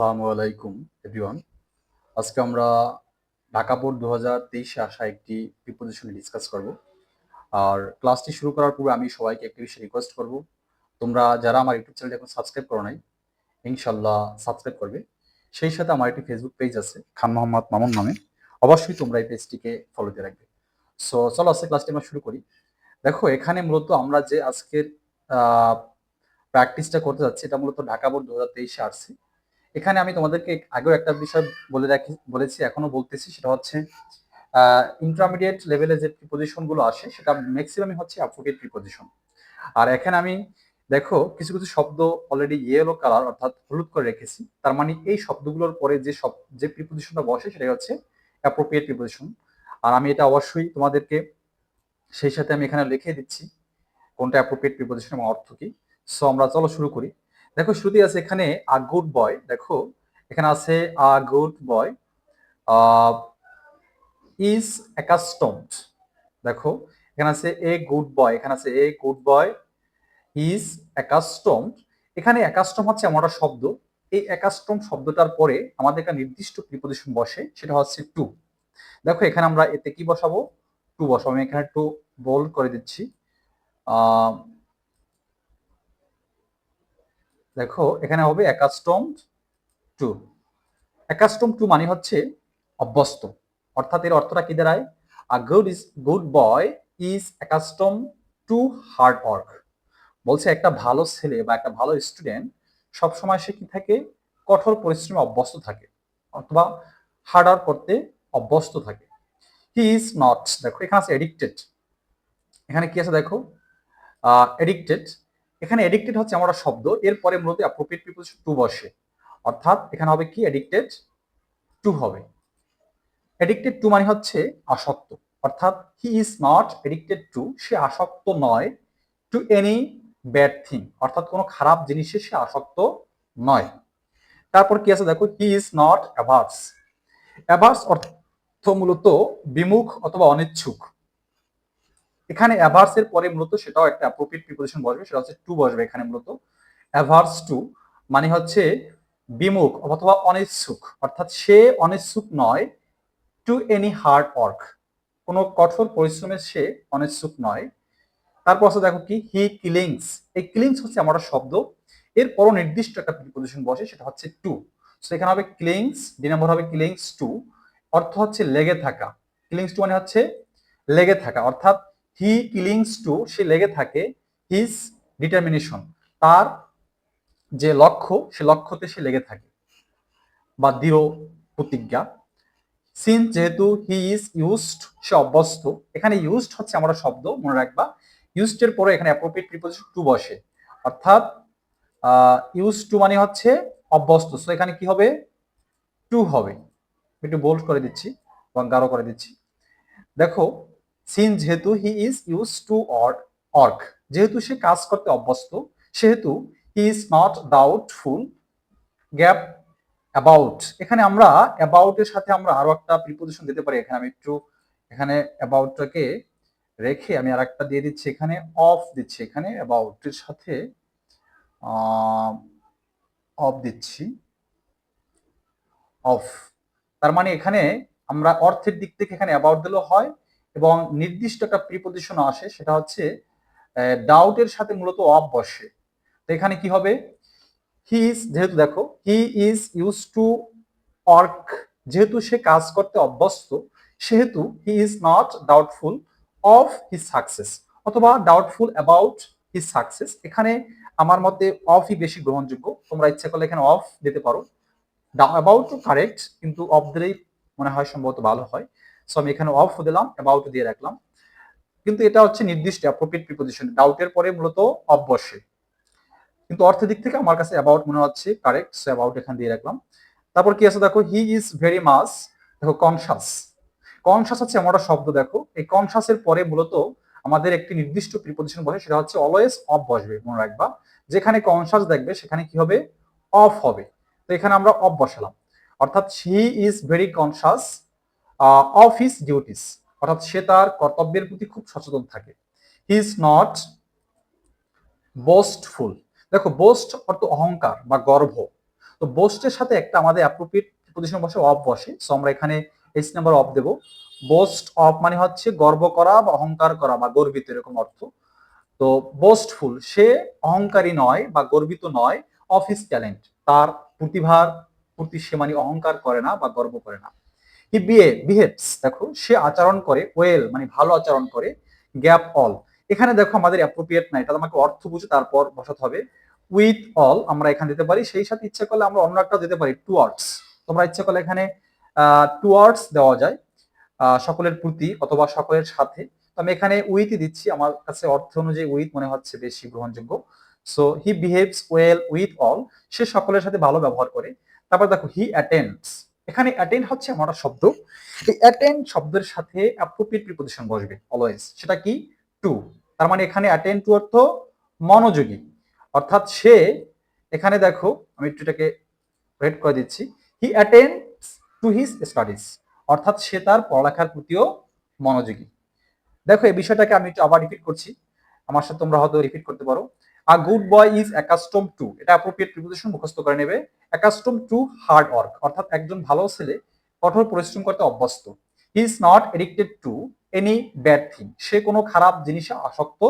আসসালামু আলাইকুম এভরিওয়ান আজকে আমরা ঢাকা বোর্ড দু হাজার তেইশে আসা একটি প্রিপোজিশনে ডিসকাস করব। আর ক্লাসটি শুরু করার পূর্বে আমি সবাইকে একটি বিষয় রিকোয়েস্ট করব। তোমরা যারা আমার ইউটিউব চ্যানেলটি এখন সাবস্ক্রাইব করো নাই ইনশাল্লাহ সাবস্ক্রাইব করবে। সেই সাথে আমার একটি ফেসবুক পেজ আছে, খান মোহাম্মদ মামুন নামে। অবশ্যই তোমরা এই পেজটিকে ফলো দিয়ে রাখবে। সো চলো আজকে ক্লাসটি আমরা শুরু করি। দেখো, এখানে মূলত আমরা যে আজকের প্র্যাকটিসটা করতে যাচ্ছি, এটা মূলত ঢাকা বোর্ড দু হাজার তেইশে আসছে। এখানে আমি তোমাদেরকে আগেও একটা বিষয় বলে রাখি, বলেছি, এখনও বলতেছি, সেটা হচ্ছে ইন্টারমিডিয়েট লেভেলে যে প্রিপোজিশনগুলো আসে, সেটা ম্যাক্সিমামই হচ্ছে অ্যাপ্রোপ্রিয়েট প্রিপোজিশন আর এখানে আমি, দেখো, কিছু কিছু শব্দ অলরেডি ইয়েলো কালার অর্থাৎ হলুদ করে রেখেছি, তার মানে এই শব্দগুলোর পরে যে সব, যে প্রিপোজিশনটা বসে, সেটাই হচ্ছে অ্যাপ্রোপ্রিয়েট প্রিপোজিশন আর আমি এটা অবশ্যই তোমাদেরকে সেই সাথে আমি এখানে লিখে দিচ্ছি, কোনটা অ্যাপ্রোপ্রিয়েট প্রিপোজিশন এবং অর্থ কি। সো আমরা চলো শুরু করি। দেখো শুরুতেই আছে এখানে আ গুড বয়, দেখো এখানে আছে a good boy is accustomed, দেখো এখানে আছে এ গুড বয়, এখানে আছে a good boy, is accustomed. এখানে অ্যাকাস্টম হচ্ছে এমন একটা শব্দ, এই অ্যাকাস্টম শব্দটার পরে আমাদের একটা নির্দিষ্ট প্রিপোজিশন বসে, সেটা হচ্ছে টু দেখো এখানে আমরা এতে কি বসাবো? টু বসাবো, আমি এখানে টু বোল্ড করে দিচ্ছি। দেখো, এখানে হবে অ্যাকাস্টম টু। অ্যাকাস্টম টু মানে হচ্ছে অভ্যস্ত। অর্থাৎ এর অর্থটা কি দাঁড়ায়? A good is good boy is accustom to hard work বলছে একটা ভালো ছেলে বা একটা ভালো স্টুডেন্ট সবসময় সে কি থাকে? কঠোর পরিশ্রমে অভ্যস্ত থাকে অথবা হার্ড ওয়ার্ক করতে অভ্যস্ত থাকে। হি ইজ নট দেখো, এখানে আছে এডিক্টেড এখানে কি আছে দেখো? এডিক্টেড এখানে এডিক্টেড হচ্ছে আমার শব্দ, এরপরে মূলত অ্যাপ্রোপ্রিয়েট প্রিপোজিশন টু বসে। অর্থাৎ এখানে হবে কি? এডিক্টেড টু হবে। এডিক্টেড টু মানে হচ্ছে আসক্ত। অর্থাৎ he is not addicted to সে আসক্ত নয় টু এনি ব্যাড থিং অর্থাৎ কোনো খারাপ জিনিসে সে আসক্ত নয়। তারপর কি আছে? দেখো he is not averse averse অর্থ মূলত বিমুখ অথবা অনিচ্ছুক। এখানে অ্যাভার্স এর পরে মূলত সেটাও একটা অ্যাপ্রোপ্রিয়েট প্রিপোজিশন বসবে, সেটা হচ্ছে টু বসবে এখানে মূলত। অ্যাভার্স টু মানে হচ্ছে বিমুখ অথবা অনিচ্ছুক, অর্থাৎ সে অনিচ্ছুক নয় টু এনি হার্ড ওয়ার্ক কোনো কঠোর পরিশ্রমের সে অনিচ্ছুক নয়। তারপর আছে দেখো কি হি কিলিংস এই কিলিংস হচ্ছে আমার শব্দ। এর পরও নির্দিষ্ট একটা প্রিপোজিশন বসে, সেটা হচ্ছে টু সো এখানে হবে কিলিংস দুই নম্বর হবে কিলিংস টু অর্থ হচ্ছে লেগে থাকা। কিলিংস টু মানে হচ্ছে লেগে থাকা, অর্থাৎ হি কিলিংস টু সে লেগে থাকে হিজ ডিটারমিনেশন তার যে লক্ষ্য, সে লক্ষ্যতে সে লেগে থাকে বা দৃঢ় প্রতিজ্ঞা। সিন যেহেতু হি ইজ ইউজড সে অভ্যস্ত, এখানে ইউজড হচ্ছে আমরা শব্দ, মনে রাখবা। ইউজড এর পরে এখানে অ্যাপ্রোপ্রিয়েট প্রিপোজিশন টু বসে। অর্থাৎ ইউজ টু মানে হচ্ছে অভ্যস্ত। সো এখানে কি হবে? টু হবে। একটু বোল্ড করে দিচ্ছি এবং গাঢ় করে দিচ্ছি। দেখো সিন যেহেতু he is use to work যেহেতু সে কাজ করতে অভ্যস্ত, সেহেতু he is not doubtful gap about এখানে আমরা অ্যাবাউট এর সাথে আমরা আরও একটা প্রিপোজিশন দিতে পারি। এখানে আমি একটু, এখানে অ্যাবাউটটাকে রেখে আমি আর একটা দিয়ে দিচ্ছি। এখানে অফ দিচ্ছি। এখানে অ্যাবাউট এর সাথে অফ দিচ্ছি। অফ তার মানে এখানে আমরা অর্থের দিক থেকে এখানে অ্যাবাউট দিলেও হয় এবং নির্দিষ্ট একটা প্রিপোজিশন আসে, সেটা হচ্ছে ডাউটের সাথে মূলত অফ বসে তো এখানে কি হবে? হি ইজ যেহেতু দেখো he is use to work যেহেতু সে কাজ করতে অভ্যস্ত, সেহেতু he is not doubtful of his success অথবা ডাউটফুল অ্যাবাউট হিজ সাকসেস এখানে আমার মতে অফই বেশি গ্রহণযোগ্য। তোমরা ইচ্ছা করলে এখানে অফ দিতে পারো। অ্যাবাউট কারেক্ট কিন্তু অফ দিলেই মনে হয় সম্ভবত ভালো হয়। সো আমি এখানে অফ দিলাম অ্যাবাউট দিয়ে রাখলাম। কিন্তু এটা হচ্ছে নির্দিষ্ট অ্যাপ্রোপ্রিয়েট প্রিপোজিশন ডাউটের পরে মূলত অফ বসে কিন্তু অর্থের দিক থেকে আমার কাছে অ্যাবাউট মনে হচ্ছে কারেক্ট সো অ্যাবাউট এখানে দিয়ে রাখলাম। তারপর কি আছে দেখো? হি ইজ ভেরি মাস দেখো কনসাস কনসাস হচ্ছে এমন একটা শব্দ, দেখো। এই কনসাসের পরে মূলত আমাদের একটি নির্দিষ্ট প্রিপোজিশন বসে সেটা হচ্ছে অলওয়েজ অফ বসবে, মনে রাখবা। যেখানে কনসাস দেখবে, সেখানে কি হবে? অফ হবে। তো এখানে আমরা অফ বসালাম। অর্থাৎ he is very conscious of his duties অর্থাৎ সে তার কর্তব্যের প্রতি খুব সচেতন থাকে। হি ইজ নট বোস্টফুল দেখো বোস্ট অর্থ অহংকার বা গর্ব। তো বোস্টের সাথে একটা আমাদের অ্যাপ্রোপ্রিয়েট প্রিপোজিশন বসে অফ বসে। সো আমরা এখানে এইচ নাম্বার অফ দেব। বোস্ট অফ মানে হচ্ছে গর্ব করা বা অহংকার করা বা গর্বিত, এরকম অর্থ। তো বোস্টফুল সে অহংকারী নয় বা গর্বিত নয় অফ হিস ট্যালেন্ট তার প্রতিভার প্রতি সে মানে অহংকার করে না বা গর্ব করে না। হি বিয়ে বিহেভস, দেখো, সে আচরণ করে, ওয়েল মানে ভালো আচরণ করে, গ্যাপ অল। এখানে দেখো আমাদের অ্যাপ্রোপ্রিয়েট নাই এটা আমাকে অর্থ বুঝে তারপর বসাতে হবে। উইথ অল আমরা এখানে দিতে পারি, সেই সাথে ইচ্ছা করলে আমরা অন্য একটা দিতে পারি টুয়ার্ডস তোমরা ইচ্ছা করলে এখানে টুয়ার্ডস দেওয়া যায় সকলের প্রতি অথবা সকলের সাথে। তো আমি এখানে উইথই দিচ্ছি, আমার কাছে অর্থ অনুযায়ী উইথ মনে হচ্ছে বেশি গ্রহণযোগ্য। So he behaves well with all, সে সকলের সাথে ভালো ব্যবহার করে। তারপর দেখো, হি অ্যাটেন্ডস। এখানে অ্যাটেন্ড হচ্ছে আমার শব্দ। এই অ্যাটেন্ড শব্দের সাথে অ্যাপ্রোপ্রিয়েট প্রিপোজিশন বসবে অলওয়েজ সেটা কি? টু তার মানে এখানে অ্যাটেন্ড টু অর্থ মনোযোগী। অর্থাৎ সে, এখানে দেখো, আমি একটু এটাকে রেড করে দিচ্ছি। He attends to his studies অর্থাৎ সে তার পড়ালেখার প্রতিও মনোযোগী। দেখো, এই বিষয়টাকে আমি একটু আবার রিপিট করছি। আমার সাথে তোমরা হয়তো রিপিট করতে পারো। A good boy is accustom to এটা অ্যাপ্রোপ্রিয়েট প্রিপোজিশন মুখস্থ করে নেবে অ্যাকাস্টম টু হার্ড ওয়ার্ক অর্থাৎ একজন ভালো ছেলে কঠোর পরিশ্রম করতে অভ্যস্ত। He is not addicted to any bad thing সে কোনো খারাপ জিনিসে আসক্ত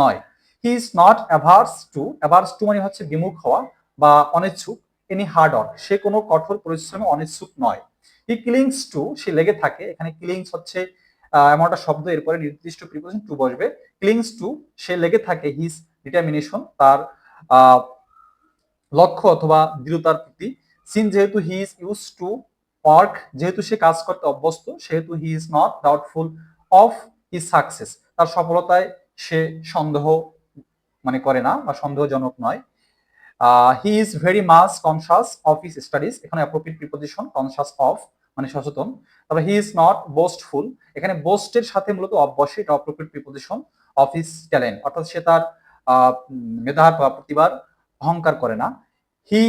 নয়। He is not averse to averse to মানে হচ্ছে বিমুখ হওয়া বা অনিচ্ছুক এনি হার্ড ওয়ার্ক সে কোনো কঠোর পরিশ্রমে অনিচ্ছুক নয়। হি কিলিংস টু সে লেগে থাকে, এখানে কিলিংস হচ্ছে এমন একটা শব্দ, এরপরে নির্দিষ্ট প্রিপোজিশন টু বসবে। ক্লিংস টু সে লেগে থাকে হিজ ডিটারমিনেশন তার লক্ষ্য অথবা দৃঢ়তার প্রতি। সিন যেহেতু he is use to work যেহেতু সে কাজ করতে অভ্যস্ত, সেহেতু he is not doubtful of his success তার সফলতায় সে সন্দেহ মানে করে না বা সন্দেহজনক নয়। He is very much conscious of his studies এখানে অ্যাপ্রোপ্রিয়েট প্রিপোজিশন কনসাস অফ মানে সচেতন। তবে হি ইজ নট বোস্টফুল এখানে বোস্টের সাথে মূলত অফ বসে এটা appropriate preposition of his talent অর্থাৎ সে তার মেধার বা প্রতিভার অহংকার করে না। হি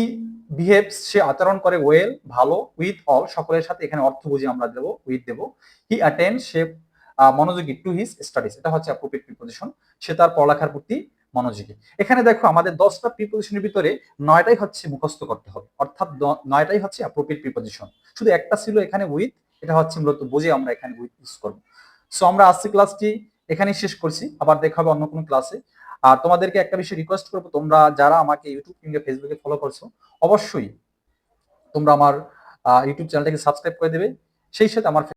বিহেভস সে আচরণ করে ওয়েল ভালো উইথ অল সকলের সাথে এখানে অর্থ বুঝে আমরা দেবো উইথ দেবো। হি অ্যাটেন্ড সে মনোযোগী টু হিজ স্টাডিজ এটা হচ্ছে অ্যাপ্রোপ্রিয়েট প্রিপোজিশন সে তার পড়ালেখার প্রতি মনোযোগী। এখানে দেখো আমাদের দশটা প্রিপোজিশনের ভিতরে নয়টাই হচ্ছে মুখস্থ করতে হবে। অর্থাৎ নয়টাই হচ্ছে অ্যাপ্রোপ্রিয়েট প্রিপোজিশন শুধু একটা ছিল এখানে উইথ এটা হচ্ছে মূলত বুঝে আমরা এখানে উইথ ইউজ করব। সো আমরা আজকে ক্লাসটি এখানেই শেষ করছি। আবার দেখা হবে অন্য কোনো ক্লাসে আর তোমাদেরকে একটা বিষয় রিকোয়েস্ট করব, তোমরা যারা আমাকে ইউটিউব কিংবা ফেসবুকে ফলো করছ, অবশ্যই তোমরা আমার ইউটিউব চ্যানেলটাকে সাবস্ক্রাইব করে দেবে। সেই সাথে আমার